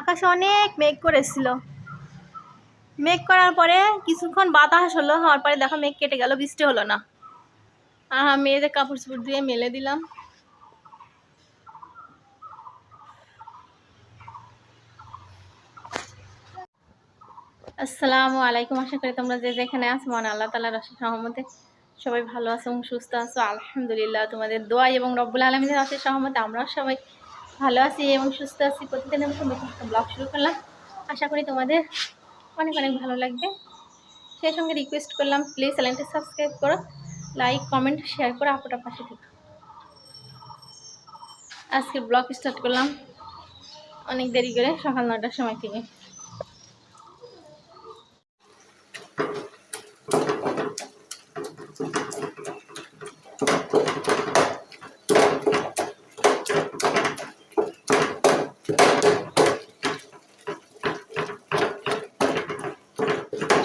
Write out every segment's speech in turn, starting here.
আকাশে অনেক মেঘ করেছিল। মেঘ করার পরে কিছুক্ষণ বাতাস হলো, হওয়ার পরে দেখো মেঘ কেটে গেল, বৃষ্টি হলো না। আর মেয়েদের কাপড় চোপড় দিয়ে মেলে দিলাম। আসসালামু আলাইকুম, আশা করি তোমরা যে যেখানে আছো মনে আল্লাহ তালার অশেষ সহমতে সবাই ভালো আছো এবং সুস্থ আছো। আলহামদুলিল্লাহ, তোমাদের দোয়া এবং রব্বুল আলমীদের অশেষ সহমতে আমরাও সবাই ভালো আছি এবং সুস্থ আছি। নতুন একটা ব্লগ শুরু করলাম। আশা করি তোমাদের অনেক অনেক ভালো লাগবে। সেই সঙ্গে রিকোয়েস্ট করলাম প্লিজ চ্যানেলটি সাবস্ক্রাইব করো লাইক কমেন্ট শেয়ার করো আপুটার পাশে থেকে। আজকে ব্লগ স্টার্ট করলাম অনেক দেরি করে, সকাল নটার সময় থেকে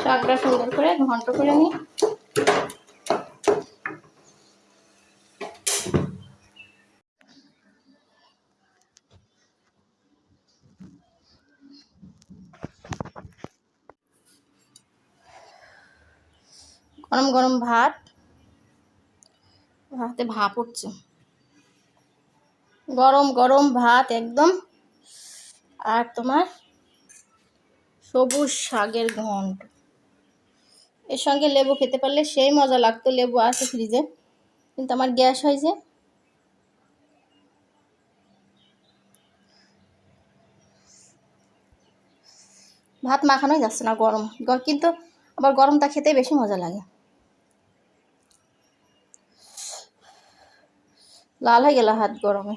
শাকটা সুন্দর করে ঘন্ট করে নিই গরম গরম ভাত। ভাতে ভাপ উঠছে। গরম গরম ভাত একদম। আর তোমার সবুজ শাকের ঘন্ট। এর সঙ্গে লেবু খেতে পারলে সেই মজা লাগতো, লেবু আছে ফ্রিজে কিন্তু আমার গ্যাস হয়েছে ভাত মাখানোই যাচ্ছে না গরম। কিন্তু আবার গরমটা খেতে বেশি মজা লাগে। লাল হয়ে গেল হাত গরমে।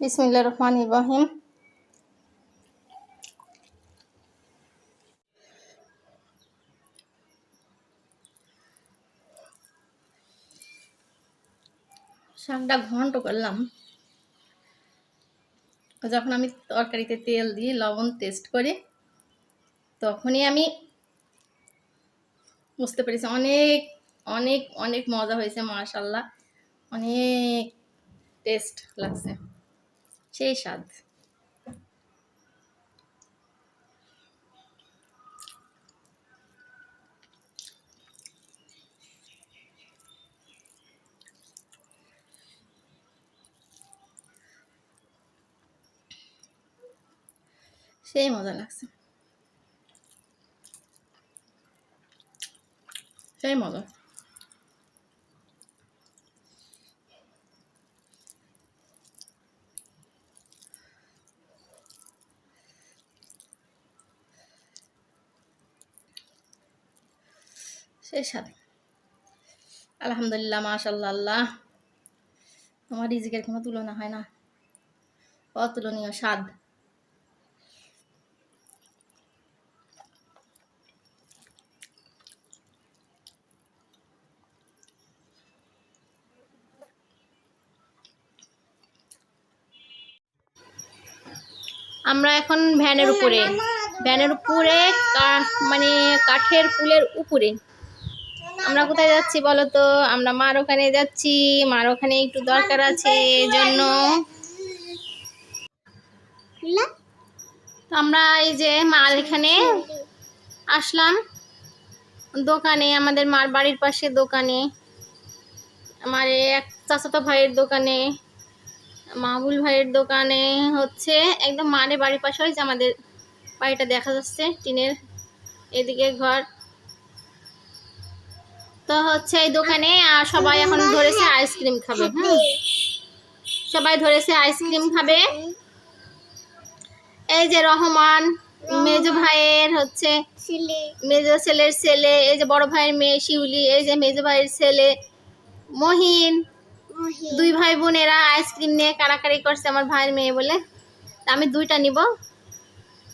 বিসমিল্লা রহমান ইব্রাহিম শাকটা ঘন্ট করলাম। যখন আমি তরকারিতে তেল দিয়ে লবণ টেস্ট করি, তখনই আমি বুঝতে পেরেছি, অনেক অনেক অনেক মজা হয়েছে মাশাল্লাহ অনেক টেস্ট লাগছে। সেই স্বাদ সেই মজা লাগছে সেই মজা সেই স্বাদ আলহামদুলিল্লাহ মাশাল্লাহ আল্লাহ। তোমার রিজিকের কোনো তুলনা হয় না। অতুলনীয় স্বাদ। আমরা এখন ভ্যানের উপরে ভ্যানের উপরে মানে কাঠের পুলের উপরে। আমরা কোথায় যাচ্ছি বলো তো আমরা মার ওখানে যাচ্ছি। মার ওখানে একটু দরকার আছে এই জন্য তো আমরা এই যে মার এখানে আসলাম। দোকানে, আমাদের মার বাড়ির পাশে দোকানে। আমার এক চাচাতো ভাইয়ের দোকানে মাহবুল ভাইয়ের দোকানে হচ্ছে, একদম মানে বাড়ির পাশে হয়েছে আমাদের বাড়িটা দেখা যাচ্ছে, টিনের এদিকে ঘর। তো হচ্ছে এই দোকানে আর সবাই এখন ধরেছে আইসক্রিম খাবে হ্যাঁ? সবাই ধরেছে আইসক্রিম খাবে। এই যে রহমান মেজো ভাইয়ের হচ্ছে মেজো ছেলের ছেলে এই যে বড় ভাইয়ের মেয়ে শিউলি এই যে মেজো ভাইয়ের ছেলে মহিন। দুই ভাই বোনেরা আইসক্রিম নিয়ে কাড়াকাড়ি করছে আমার ভাইয়ের মেয়ে বলে। তা আমি দুইটা নিব।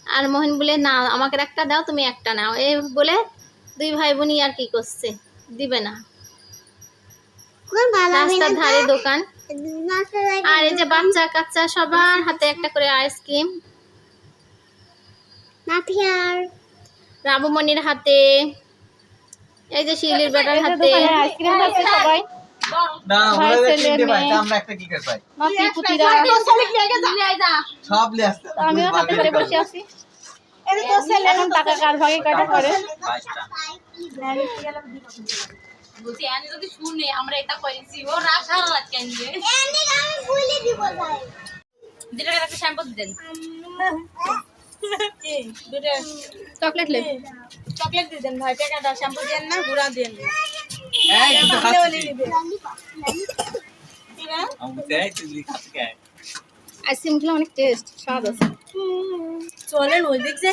আর মোহন বলে না আমাকে একটা দাও তুমি একটা নাও। এই বলে দুই ভাই বোনই আর কি করছে। দিবে না। রাস্তার ধারে দোকান। আর এই যে বাচ্চা কাচ্চা সবার হাতে একটা করে আইসক্রিম। রাবুমণির হাতে। এই যে শিউলির বেটার হাতে। আইসক্রিম খাচ্ছে সবাই। আমিও হাতে করে। বসে আছি। এখন টাকা কার ভাগে কাটা করে। বলছি যদি শুনে আমরা এটা করেছি। ও রাত দুটো শ্যাম্পু দেন। চকলেট লে চকলেট দিয়ে দেন ভাই টাকাটা শ্যাম্পু দেন না গুড়া দেন। এই খাচ্ছি আমি খাচ্ছি আইসক্রিমগুলো অনেক টেস্ট স্বাদ আছে। চলেন ওই দিক যে।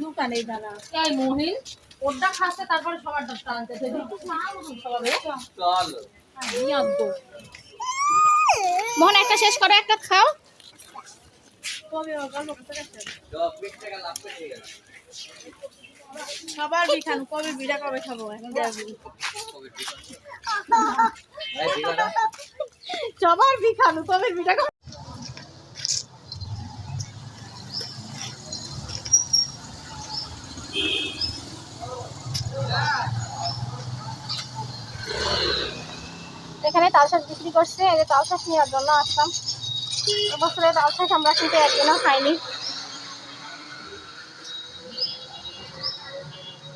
দোকানে মহিন খাচ্ছে তারপরে সবার আনতে। মোহন একটা শেষ করো একটা খাও। কবে সবার বিখান কবে বিড়া, কবে খাব? এখন সবার বিখান কবে বিড়া কবে এখানে তাল শাঁস বিক্রি করছে, এই তাল শাঁস নেওয়ার জন্য আসলাম। এবছরে তাল শাঁস আমরা কিন্তু একদিনও খাইনি।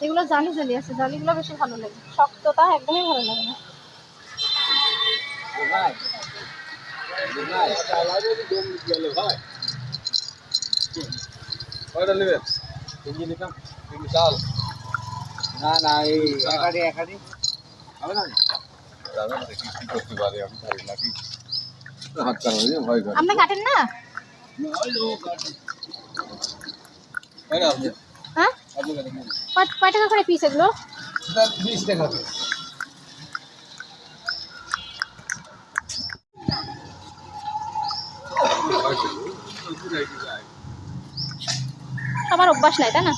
এগুলো জালি জালি আছে জালিগুলো বেশি ভালো লাগে। শক্ততা একদমই ভালো লাগে না। না না এই একাডি একাডি হবে না? জানো না কি কি করতে পারে আমি পারি নাকি হাত চালানো ভয় করে আপনি কাটেন না কয় টাকা করে পিস এগুলো? বিশ টাকা করে সবার অভ্যাস নাই তাই না?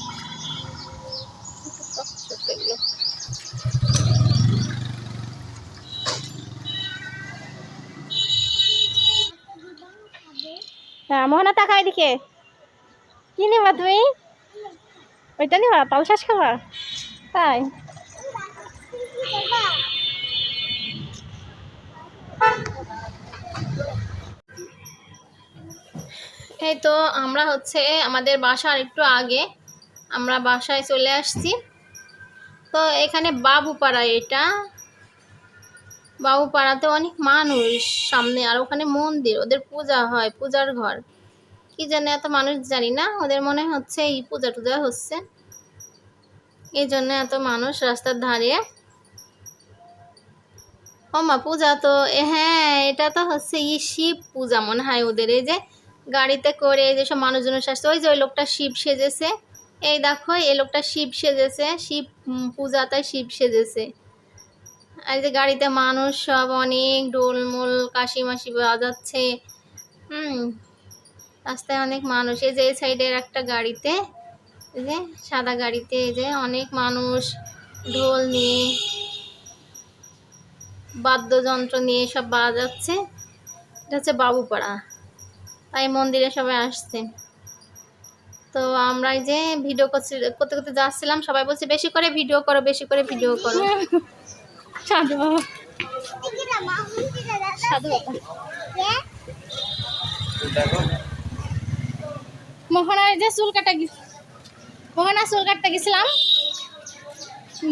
হ্যাঁ মোহনা টাকা দিকে কি নেবা তুমি ওইটা নেবা তাল শ্বাস খাবা তাই এই তো আমরা হচ্ছে আমাদের বাসার একটু আগে। আমরা বাসায় চলে আসছি। তো এখানে বাবুপাড়া এটা। বাবুপাড়াতে অনেক মানুষ। সামনে আর ওখানে মন্দির। ওদের পূজা হয়, পূজার ঘর। কি জানে, এত মানুষ জানি না। ওদের মনে হচ্ছে এই পূজা টুজা হচ্ছে। এই জন্য এত মানুষ রাস্তার ধারে। মা, পূজা তো হ্যাঁ এটা তো হচ্ছে ই শিব পূজা মনে হয় ওদের। এই যে গাড়িতে করে এই যে সব মানুষজনের আসছে, ওই যে ওই লোকটা শিব সেজেছে। এই দেখো, এই লোকটা শিব সেজেছে, শিব পূজা তাই শিব সেজেছে। আর যে গাড়িতে মানুষ সব অনেক ডোলমোল কাশি মাসি বাজাচ্ছে। হুম রাস্তায় অনেক মানুষ। এই যে এই সাইডের একটা গাড়িতে এই যে সাদা গাড়িতে এই যে অনেক মানুষ ঢোল নিয়ে বাদ্যযন্ত্র নিয়ে সব বাজাচ্ছে এটা হচ্ছে বাবুপাড়া। তাই মন্দিরে সবাই আসছে। তো আমরা এই যে ভিডিও করছি করতে করতে যাচ্ছিলাম। সবাই বলছে বেশি করে ভিডিও করো বেশি করে ভিডিও করো। সাধু সাধু দেখো। মোহনার যে চুল কাটা মোহনা চুল কাটতে গেছিলাম।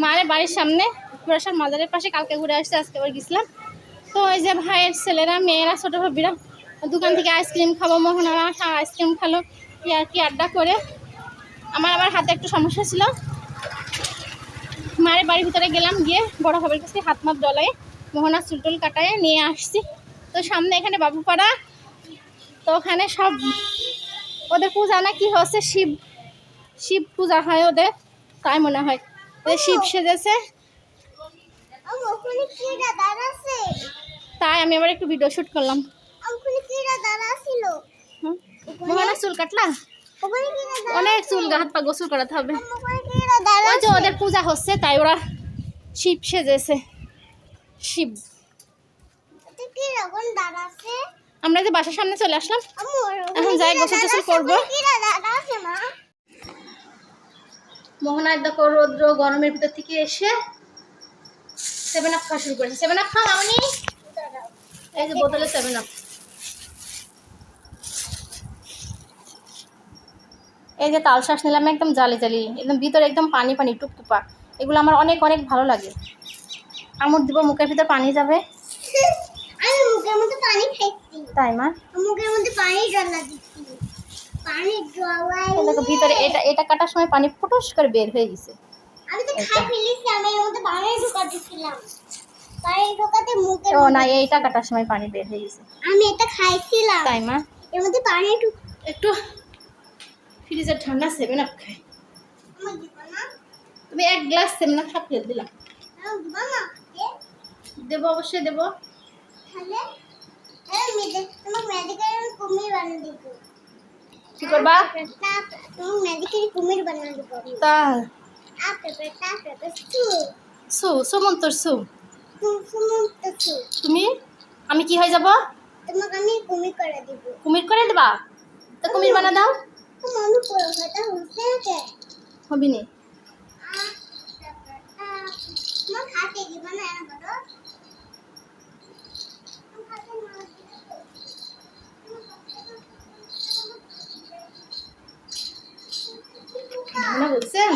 মায়ের বাড়ির সামনে পুরাসার মাজারের পাশে কালকে ঘুরে আসছে আজকে আবার গেছিলাম। তো ওই যে ভাইয়ের ছেলেরা, মেয়েরা ছোটো ভাবিরা দোকান থেকে আইসক্রিম খাব মোহনারা আইসক্রিম খালো আর কি আড্ডা করে। আমার আবার হাতে একটু সমস্যা ছিল। মায়ের বাড়ির ভিতরে গেলাম, গিয়ে বড় ভাবের কাছে হাত মাত ডলায় মোহনার চুল টুল কাটায় নিয়ে আসছি। তো সামনে এখানে বাবুপাড়া, তো ওখানে সব ওদের পূজা না কি হচ্ছে শিব শিব পূজা হয় ওদের তাই মনে হয়। ওদের শিব সেজেছে। তাই আমি আবার একটু ভিডিও শুট করলাম। মোহনা চুল কাটলা? অনেক চুল হাত পা গোসল করাতে হবে। ওই যে ওদের পূজা হচ্ছে তাই ওরা শিব সেজেছে। শিব। আমরা যে বাসার সামনে চলে আসলাম এখন যাই গোসল টোসল করব। মোহনার দেখো রৌদ্র গরমের ভিতর থেকে এসে সেভেন আপ খাওয়া শুরু করেছে। সেভেন আপ খাও মামনি। এই যে বোতলে সেভেন আপ এই যে তাল শ্বাস নিলাম একদম জালি জালি একদম ভিতরে একদম পানি পানি টুকটুপা এগুলো আমার অনেক অনেক ভালো লাগে। আমুর দিব মুখের ভিতর পানি যাবে। আমি মুখের মধ্যে পানি খাইছি। তাই মা? মুখের মধ্যে পানি জ্বালা দিচ্ছি। পানি জ্বালাই দেখো ভিতরে এটা এটা কাটার সময় পানি ফুটুস করে বের হয়ে গেছে। আমি তো খাই ফেলেছি আমি এর মধ্যে পানি ঢোকা দিচ্ছিলাম পানি ঢোকাতে মুখের ও না এইটা কাটার সময় পানি বের হয়ে গেছে। আমি এটা খাইছিলাম। তাই মা? এর মধ্যে পানি একটু একটু ফ্রিজের ঠান্ডা সেভেন আপ খাই। না? তুমি এক গ্লাস সেভেন আপ ফেল দিলাম। না? দেবো অবশ্যই দেবো। কি করবা? তা সু। সুমন্তর সু। তুমি? আমি কি হয়ে যাব? তোমাকে আমি কুমির করে দিব। কুমির করে দেবা? তো কুমির বানা দাও। মনে এটা হচ্ছে কে হবি। নি। খাতে দিব এর বড় খাতে না মোহনা বলছেন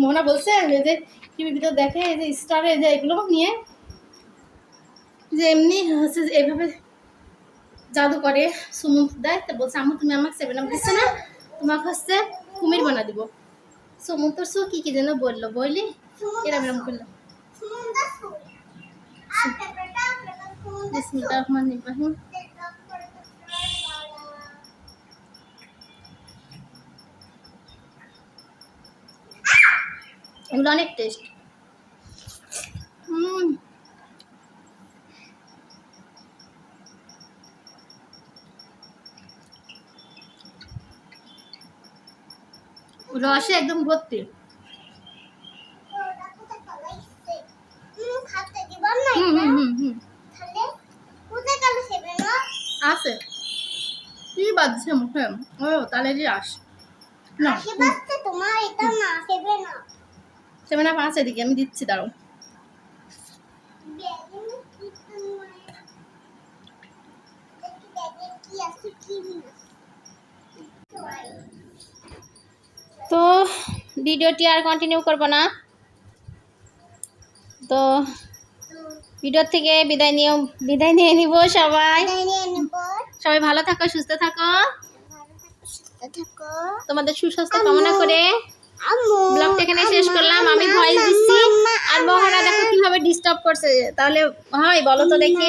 মোহনা বলছেন এই যে টিভির ভিতর দেখে এই যে স্টারে যে এগুলো নিয়ে যে এমনি হচ্ছে যে এইভাবে জাদু করে সুমুখ দেয় তো বলছে আমু তুমি আমাকে সেভেন আপ দিচ্ছে না? তোমাকে হচ্ছে কুমির বানা দিব। সুমুখ তোর সু কি কি যেন বলল বললি এরম এরম করল। বিসমিল্লাহির রহমানির রহিম। এগুলো অনেক টেস্ট রসে একদম ভর্তি। আছে কি বাজছে মুখে? ও, তাহলে যে আস না তোমার, এটা না সেবে না। সেভেন আপ আছে এদিকে আমি দিচ্ছি দাঁড়াও। তো ভিডিওটি আর কন্টিনিউ করব না। তো ভিডিও থেকে বিদায় নিয়ে বিদায় নিয়ে নিব সবাই। সবাই ভালো থাকো সুস্থ থাকো। তোমাদের সুস্বাস্থ্য কামনা করে। ব্লগটা এখানে শেষ করলাম। আমি ভয়েস দিচ্ছি। আর মহারা দেখো কীভাবে ডিস্টার্ব করছে। তাহলে হয় বলো তো দেখি।